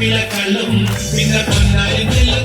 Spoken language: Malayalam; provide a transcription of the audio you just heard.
നിലക്കല്ലും പിന്നെ പൊന്നാരി നെല്ല്